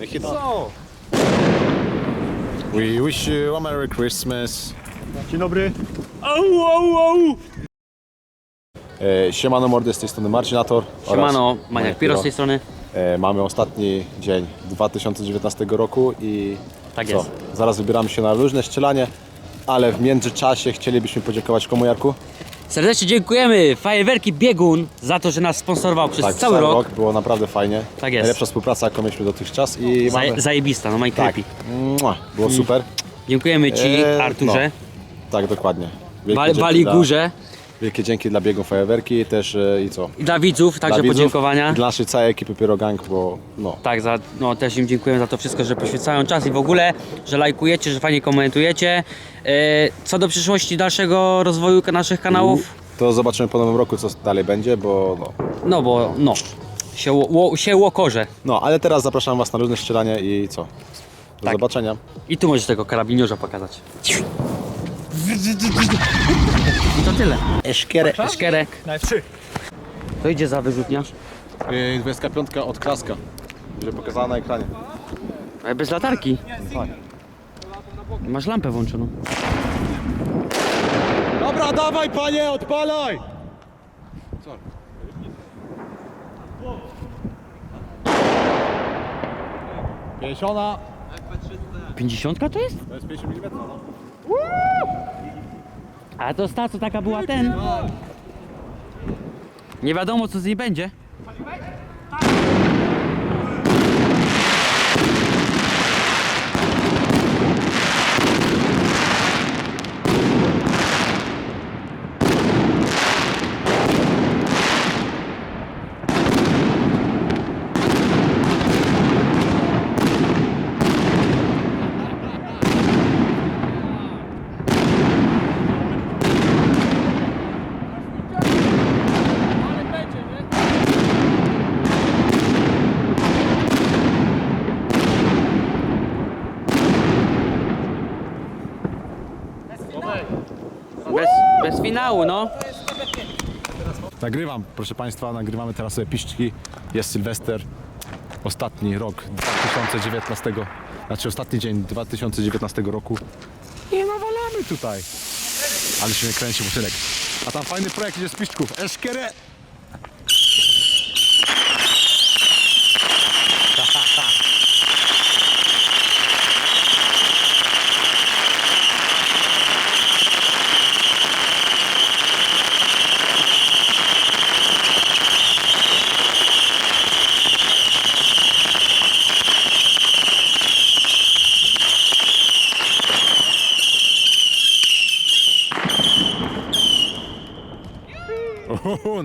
Niech idą. We wish you a Merry Christmas. Dzień dobry. E, siemano mordy, z tej strony Marcinator. Siemano, Maniak Piro z tej strony. E, mamy ostatni dzień 2019 roku i Tak co? jest. Zaraz wybieramy się na luźne strzelanie, ale w międzyczasie chcielibyśmy podziękować komu Jarku? Serdecznie dziękujemy Fajerwerki Biegun za to, że nas sponsorował przez Tak, cały rok. Było naprawdę fajnie. Tak jest. Najlepsza współpraca, jaką mieliśmy dotychczas i Zaje, mamy... zajebista, no Tak, creepy. Mua, było super. Dziękujemy Ci Eee, Arturze, Tak, dokładnie. Wielkie dzięki dla- Górze Wielkie dzięki dla biegu fajerwerki też e, i co? i dla widzów, także Dla widzów podziękowania. Dla naszej całej ekipy Pyrogang, bo no, Tak, za, no, też im dziękujemy za to wszystko, że poświęcają czas i w ogóle, że lajkujecie, że fajnie komentujecie. E, co do przyszłości dalszego rozwoju naszych kanałów, to zobaczymy po nowym roku, co dalej będzie, bo no. no bo no, się, ło- ło, się łokorze. No, ale teraz zapraszam Was na luźne strzelanie i co? Do Tak. zobaczenia. I tu możesz tego karabiniorza pokazać. I to tyle. Eszkierę. Szkerek. Na F3. To idzie za wyrzutniarz. 25 od Klaska. Będzie pokazana na ekranie. Ale bez latarki. Tak. Masz lampę włączoną. Dobra, dawaj panie, odpalaj! Pięćdziesiąta. 50 to jest? To jest 50 mm, no. A to sta, co taka była ten. Nie wiadomo co z niej będzie. Bez, bez no. Nagrywam, proszę Państwa, nagrywamy teraz sobie piszczki. Jest Sylwester. Ostatni rok 2019, znaczy ostatni dzień 2019 roku. I nawalamy tutaj. Ale się nie kręci butynek. A tam fajny projekt idzie z piszczków. Eszkierę!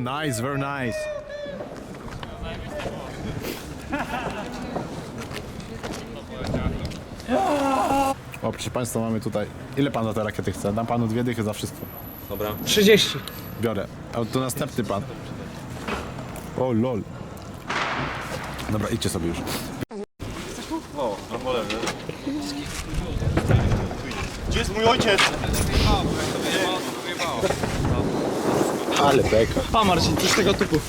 Nice, very nice. O, proszę Państwa, mamy tutaj. Ile Pan za te rakiety chce? Dam Panu dwie dychy za wszystko. 30. Biorę. A to następny Pan. O, lol. Dobra, idźcie sobie już. Gdzie jest mój ojciec? Ale beka. Pa Marcin, coś tego typu.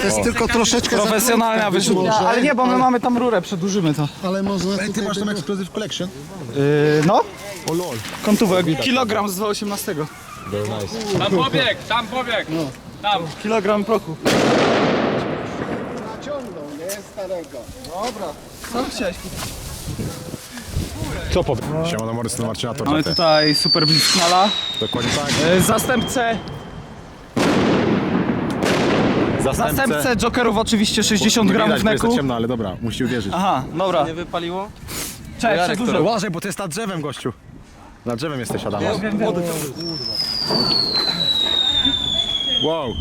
To jest tylko troszeczkę Profesjonalna wyrzutnia. Ale nie, bo my mamy tam rurę, przedłużymy to. ale można Ty tutaj masz tam tego... Exclusive Collection? Yy, no, O, lol. kątówek. Kilogram z 218. Very nice. Tam pobieg, tam pobieg. Tam. Kilogram prochu. Naciągnął, nie? Starego. Co chciałeś? Co po... Siemano Morys, no Marcina Mamy tutaj super blisknala. Dokładnie tak. Yy, zastępcę. Zastępcę Jokerów oczywiście 60 Nie gramów widać, bo jest ciemno, ale dobra, musi uwierzyć. Aha, dobra. Nie wypaliło? Cześć, przedłużę. Uważaj, bo to jest nad drzewem, gościu. Nad drzewem jesteś, Adam. Wow.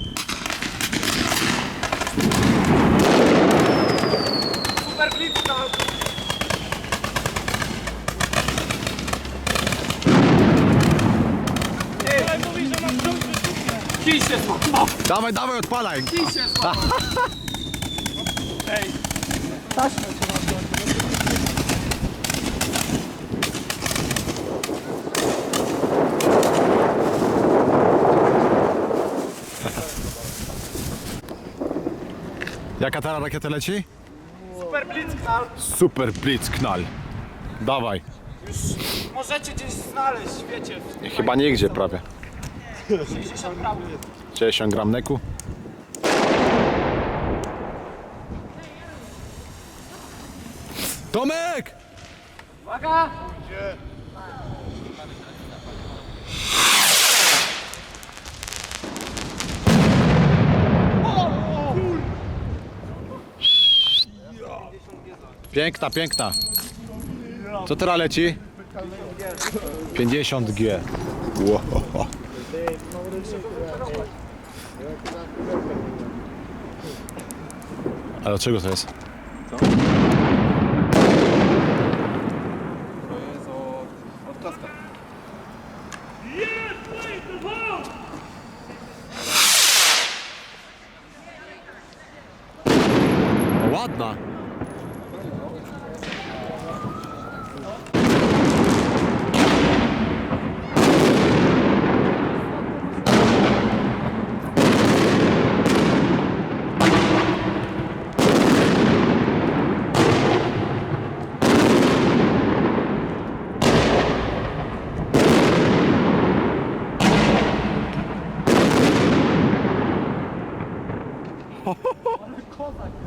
Kij się Dawaj, dawaj, odpalaj. Jaka ta rakieta leci? Super Super Blitzknall. Dawaj. Możecie gdzieś znaleźć, wiecie. Chyba nigdzie prawie. 60 gram neku. Tomek! Piękna, piękna. Co teraz leci? 50G. Wow. Ale od czego to jest? O, ładna.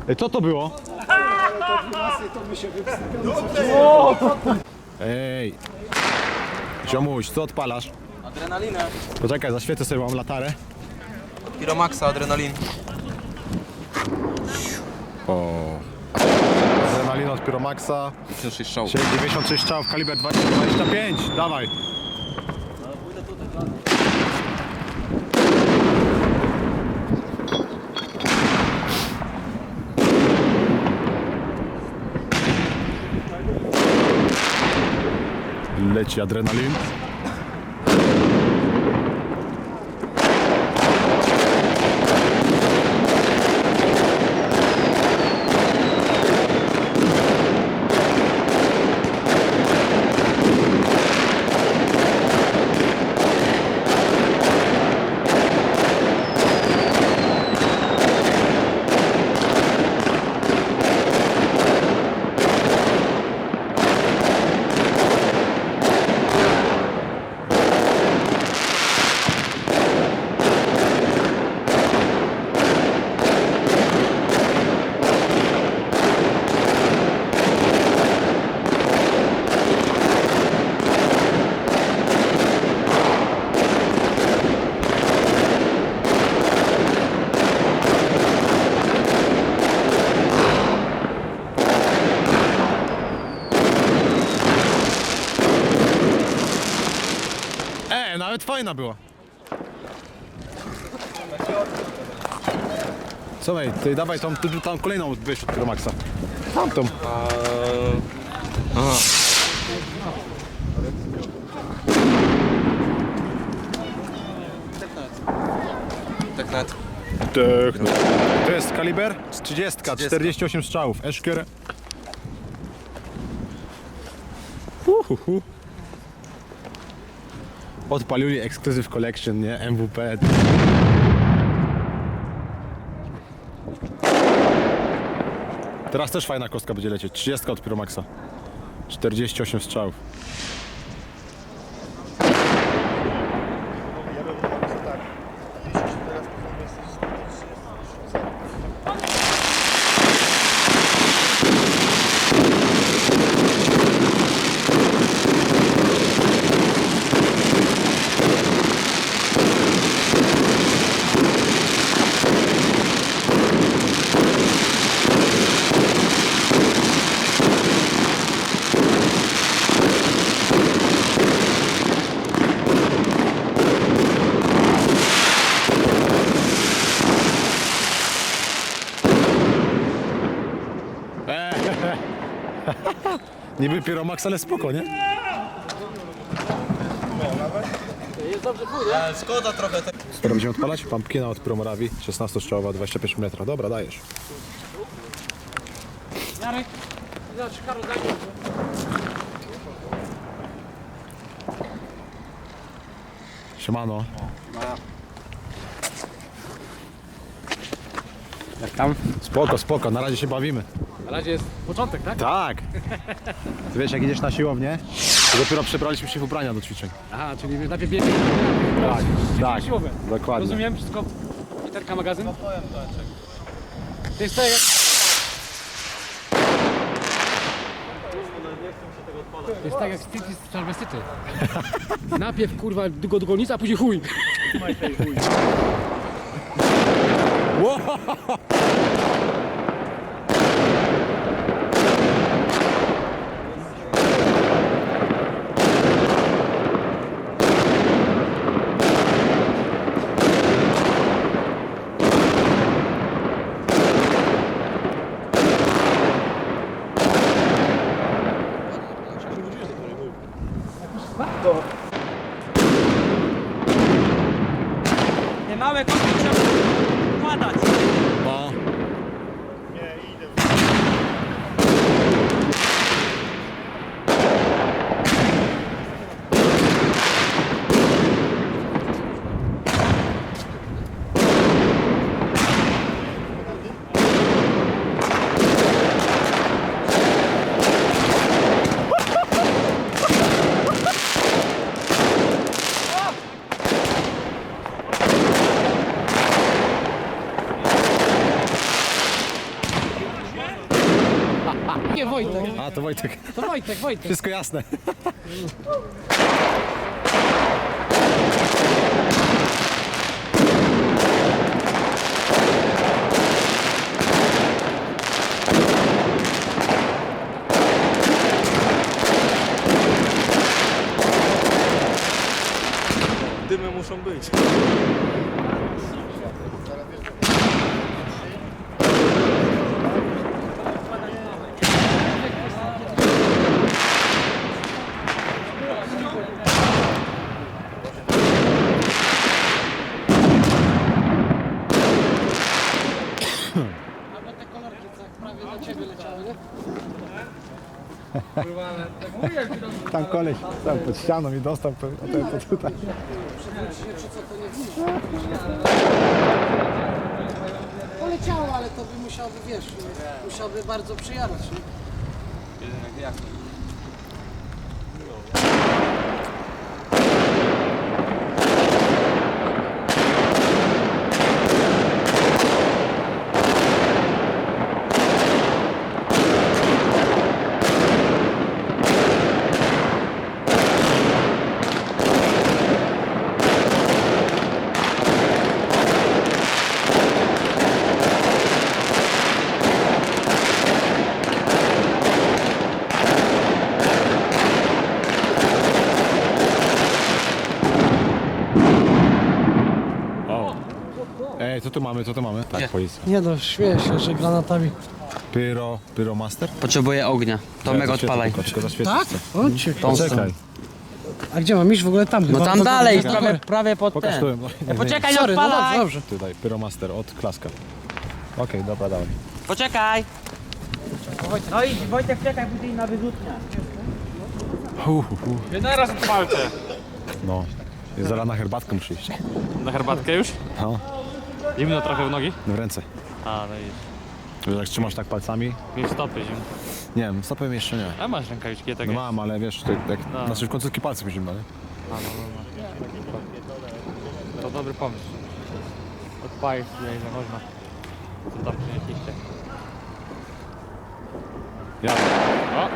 Ej, co to było? Ej. Ziomuś, co odpalasz? Adrenalinę. Poczekaj, zaświecę sobie, mam latarę. Piromaxa, adrenalin. O. Adrenalina od Pyromaxa. 56 strzał. 96 strzał, kaliber 25. Dawaj. Leci adrenalin. E, nawet fajna była. Co mej, ty dawaj tą, tu, tam kolejną weź od Pyromaxa. Tamtą. Tak nawet. Techno. To jest kaliber? Z 30, 48 strzałów. Eszker. Uhuhu. Odpalili Exclusive Collection, nie? MWP. Teraz też fajna kostka będzie lecieć. 30 od Pyromaxa. 48 strzałów. Niby Pyromax, ale spoko, nie? Szkoda trochę. Te... Skoro będziemy odpalać? Pumpkina od Promorawi, 16 strzałowa, 25 metra. Dobra, dajesz. Jarek, zobacz, Karol, daj. Siemano. Jak tam? Spoko, spoko, na razie się bawimy. Na razie jest początek, tak? Tak. Ty wiesz, jak idziesz na siłownię, to dopiero przebraliśmy się w ubrania do ćwiczeń. Aha, czyli najpierw biegnie. Tak, tak. Siłowe. Dokładnie. Rozumiem, wszystko. Literka magazyn? No powiem To jest tak jak... To jest tak jak striptease z transwestyty. Najpierw kurwa długo długonica, a później chuj. Te małe kostki trzeba układać. No. Nie Wojtek, A, to Wojtek. to Wojtek, Wojtek. Wszystko jasne. Dymy muszą być. Albo te kolorki, co jak prawie do ciebie leciały, nie? Tam koleś tam pod ścianą i dostał to, to, to tutaj. Poleciało, ale to by musiałby, wiesz, musiałby bardzo przyjarać, nie? O. Ej, co tu mamy, co tu mamy? Tak, policja. Nie no, śmieję się, że granatami. Pyro, Pyromaster? Potrzebuję ognia. Tomek odpalaj. Tylko zaświecić Tak? chcę. Chodźcie. Poczekaj. A gdzie mam iść w ogóle tam? No tam dalej, prawie, prawie pod Pokaż ten. tu. No. Poczekaj, nie Sorry, no dobrze, odpalaj! dobrze. Tutaj, Pyromaster od Klaska. Okej, dobra, dawaj. Poczekaj! No i Wojtek, czekaj, później na wyrzutnia. Hu, hu, hu. Naraz odpalcie. No. Zalana herbatką muszę iść. Na herbatkę już? No, Zimno trochę w nogi? w ręce. A, no i Jak trzymasz tak palcami? już stopy zimno. Nie wiem, stopem jeszcze nie. A masz rękawiczki takie? No mam, ale wiesz, tak, tak, No. znaczy w końcówki palców mi zimno, nie? A, no, no, no. To dobry pomysł. Odpalić ile ile można. Co tam przynieśliście? Ja. O!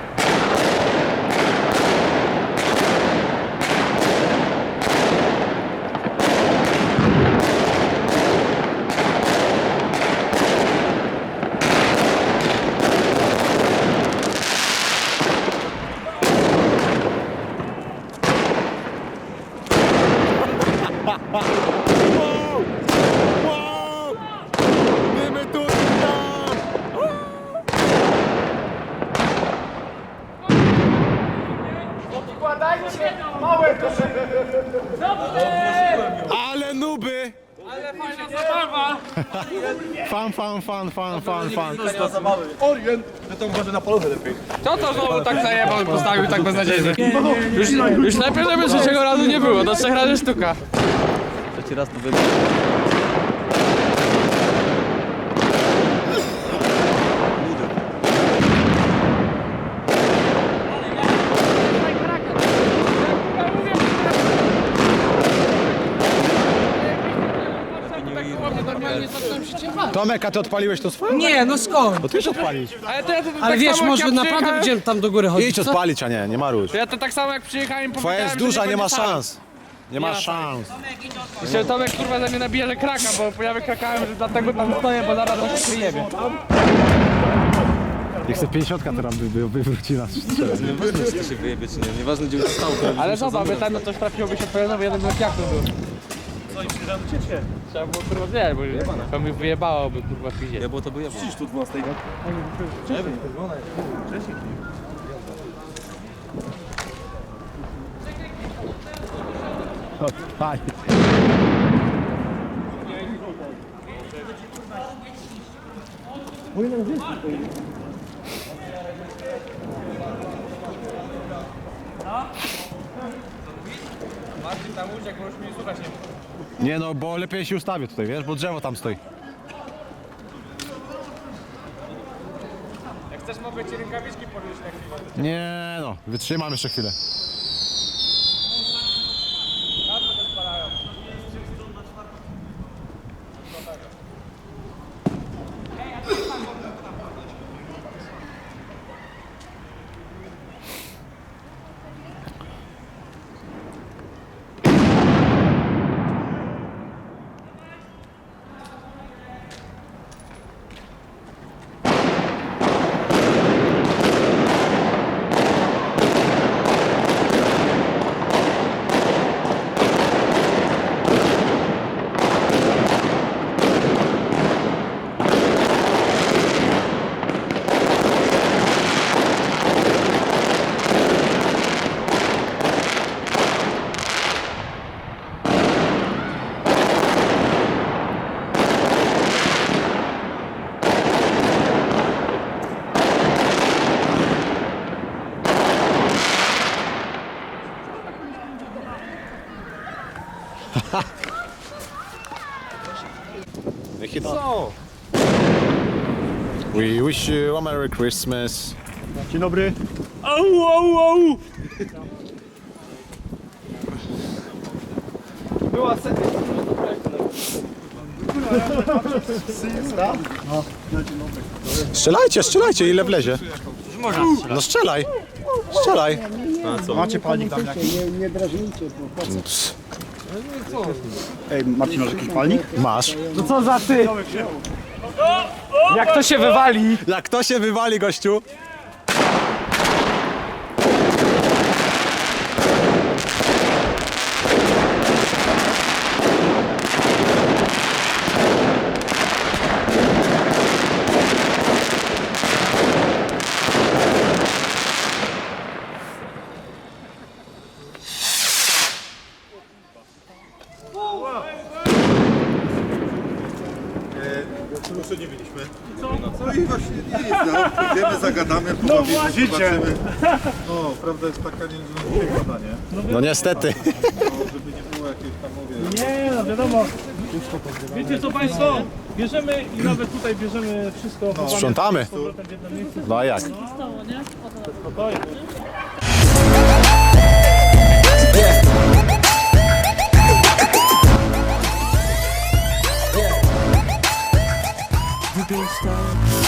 Wow! Dymy tu i tam! Ale nuby! Ale fajna zabawa! Fan, fan, fan, fan, fan, fan. Co to znowu tak zajebał i postawił tak beznadziejnie? Już, już lepiej, żeby trzeciego razu nie było, do trzech razy sztuka. Trzeci raz to wybuch. Tomek, a ty odpaliłeś to swoje? Nie, no skąd? To ty idź odpalić. Ale to ja to Ale tak wiesz, samo, jak może ja naprawdę przyjechałem- będziemy tam do góry chodzić, Idź co? odpalić, a nie, nie marusz. To ja to tak samo jak przyjechałem Twoja powiedziałem, jest że duża, nie ma będzie sam. szans. Nie ma szans. Jeszcze Tomek kurwa ze mnie nabija, że kraka, bo ja wykrakałem, że dlatego tam stoję, bo zaraz to się przyjebie. Niech se 50 teraz by, by, wywróci nas. Nieważne, czy to się wyjebie, czy nie. Nieważne, gdzie stał. Ale zobacz, by tam no coś trafiłoby się bo jeden blok jak to był. Trzeba było kurwa zjechać, bo to mi wyjebało, by kurwa piździe. Ja było to by jebło. Przecież tu 12. Odpalić. Marcin tam uciekł, bo już mnie słuchać nie mógł. Nie no, bo lepiej się ustawię tutaj, wiesz, bo drzewo tam stoi. Jak chcesz mogę ci rękawiczki podnieść na chwilę. Nie no, wytrzymam jeszcze chwilę. Co? We wish you a Merry Christmas. Dzień dobry. Strzelajcie, strzelajcie, ile wlezie. No strzelaj. Strzelaj. Macie palnik tam jakiś? Nie, nie drażnijcie, bo po co? Ej, Marcin, masz jakiś palnik? Masz. No co za ty? Jak to się wywali? Jak to się wywali, gościu? Proszę nie mieliśmy. No i właśnie nie jest, no. Wiemy, zagadamy, pobawimy, zobaczymy. No, prawda jest taka, nie, nie nie? No niestety. No, żeby nie było jakieś tam, mówię, Nie, no wiadomo. Wiecie co Państwo, bierzemy i nawet tutaj bierzemy wszystko. chowamy Sprzątamy. z powrotem w jedno miejsce. No a jak? Spokojnie. You've been stuck